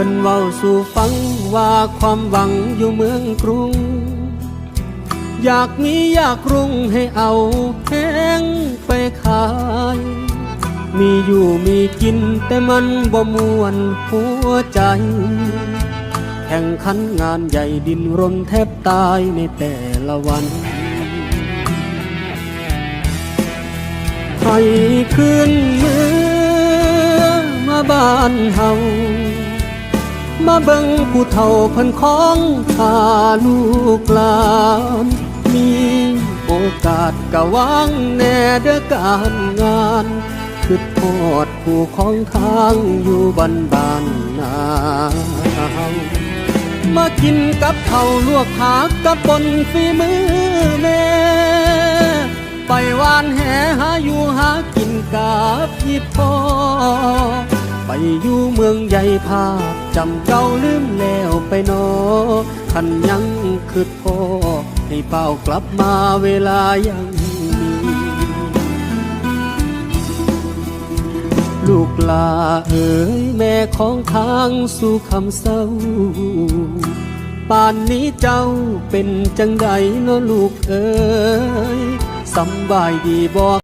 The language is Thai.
พิ่นเว้าสู่ฟังว่าความหวังอยู่เมืองกรุง อยากมีอยากรุ่งให้เอาแห้งไปขาย มีอยู่มีกินแต่มันบ่มวนหัวใจ แข่งขันงานใหญ่ดินรนแทบตายในแต่ละวันให้คืนเมือมาบ้านเฮา มาเบิ่งผู้เฒ่าพิ่นของพาลูกหลานมีโอกาสกะวางแน่เด้อการงานคือทอดผู้ของทางอยู่บ้านบ้านนามากินกับข้าลวกผักกับปนฝีมือแม่ไปวานแหหาอยู่หากินกับพี่พ่อ อยู่เมืองใหญ่ภาพจำเก่าลืมแล้วไปนอขันยังคือพ่อให้เป้ากลับมาเวลายังมีลูกลาเอ๋ยแม่ของทางสู่คำเศร้าป่านนี้เจ้าเป็นจังใดเนาะลูกเอ๋ยสำบายดีบอก